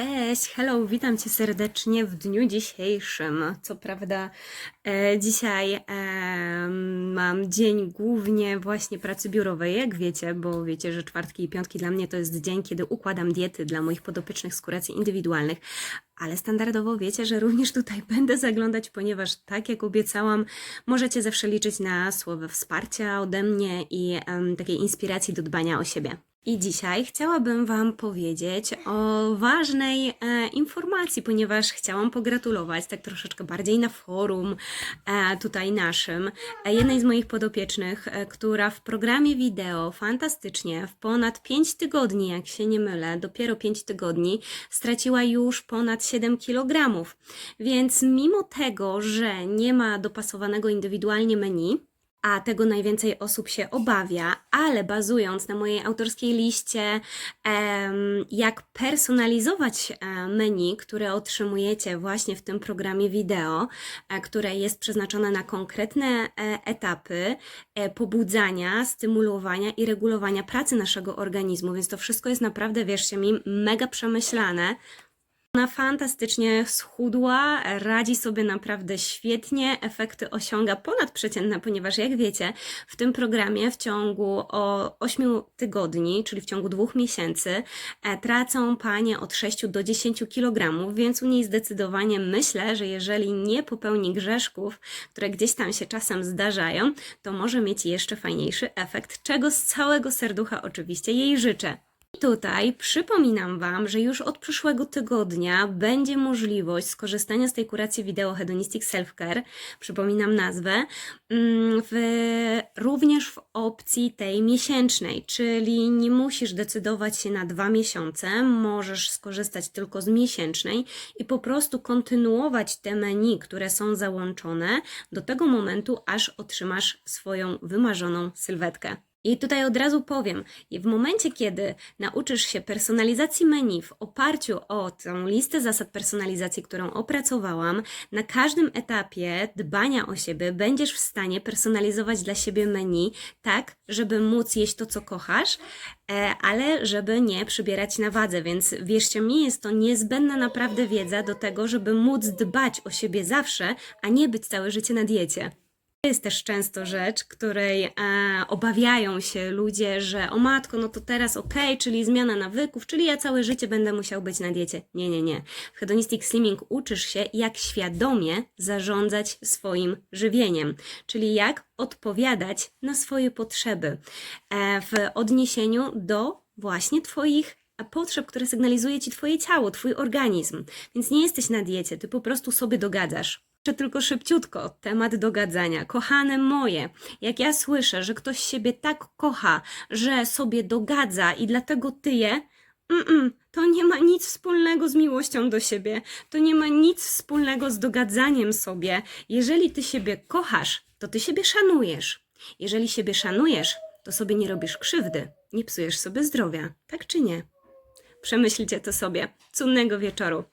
Cześć, hello, witam Cię serdecznie w dniu dzisiejszym. Co prawda, e, dzisiaj e, mam dzień głównie właśnie pracy biurowej, jak wiecie, bo wiecie, że czwartki i piątki dla mnie to jest dzień, kiedy układam diety dla moich podopiecznych z indywidualnych. Ale standardowo wiecie, że również tutaj będę zaglądać, ponieważ tak jak obiecałam, możecie zawsze liczyć na słowo wsparcia ode mnie i em, takiej inspiracji do dbania o siebie. I dzisiaj chciałabym Wam powiedzieć o ważnej e, informacji, ponieważ chciałam pogratulować tak troszeczkę bardziej na forum e, tutaj naszym e, jednej z moich podopiecznych, e, która w programie wideo fantastycznie w ponad 5 tygodni, jak się nie mylę, dopiero 5 tygodni, straciła już ponad 7 kg. Więc mimo tego, że nie ma dopasowanego indywidualnie menu, a tego najwięcej osób się obawia, ale bazując na mojej autorskiej liście, jak personalizować e, menu, które otrzymujecie właśnie w tym programie wideo, e, które jest przeznaczone na konkretne e, etapy pobudzania, stymulowania i regulowania pracy naszego organizmu, więc to wszystko jest naprawdę, wierzcie mi, mega przemyślane. Ona fantastycznie schudła, radzi sobie naprawdę świetnie, efekty osiąga ponadprzeciętne, ponieważ jak wiecie, w tym programie w ciągu o 8 tygodni, czyli w ciągu dwóch miesięcy, e, tracą panie od 6 do 10 kg, więc u niej zdecydowanie myślę, że jeżeli nie popełni grzeszków, które gdzieś tam się czasem zdarzają, to może mieć jeszcze fajniejszy efekt, czego z całego serducha oczywiście jej życzę. Tutaj przypominam Wam, że już od przyszłego tygodnia będzie możliwość skorzystania z tej kuracji wideo Hedonistic Self-Care, przypominam nazwę, mm, w, również w opcji tej miesięcznej, czyli nie musisz decydować się na dwa miesiące, możesz skorzystać tylko z miesięcznej i po prostu kontynuować te menu, które są załączone do tego momentu, aż otrzymasz swoją wymarzoną sylwetkę. I tutaj od razu powiem, w momencie, kiedy nauczysz się personalizacji menu w oparciu o tę listę zasad personalizacji, którą opracowałam, na każdym etapie dbania o siebie będziesz w stanie personalizować dla siebie menu tak, żeby móc jeść to, co kochasz, e, ale żeby nie przybierać na wadze. Więc wierzcie mi, jest to niezbędna naprawdę wiedza do tego, żeby móc dbać o siebie zawsze, a nie być całe życie na diecie. To jest też często rzecz, której e, obawiają się ludzie, że o matko, no to teraz okej, czyli zmiana nawyków, czyli ja całe życie będę musiał być na diecie. Nie, nie, nie. W Hedonistic Slimming uczysz się, jak świadomie zarządzać swoim żywieniem, czyli jak odpowiadać na swoje potrzeby e, w odniesieniu do właśnie Twoich potrzeb, które sygnalizuje Ci Twoje ciało, Twój organizm. Więc nie jesteś na diecie, Ty po prostu sobie dogadzasz. Jeszcze tylko szybciutko, temat dogadzania. Kochane moje, jak ja słyszę, że ktoś siebie tak kocha, że sobie dogadza i dlatego tyje, mm-mm, to nie ma nic wspólnego z miłością do siebie. To nie ma nic wspólnego z dogadzaniem sobie. Jeżeli ty siebie kochasz, to ty siebie szanujesz. Jeżeli siebie szanujesz, to sobie nie robisz krzywdy, nie psujesz sobie zdrowia. Tak czy nie? Przemyślcie to sobie. Cudnego wieczoru.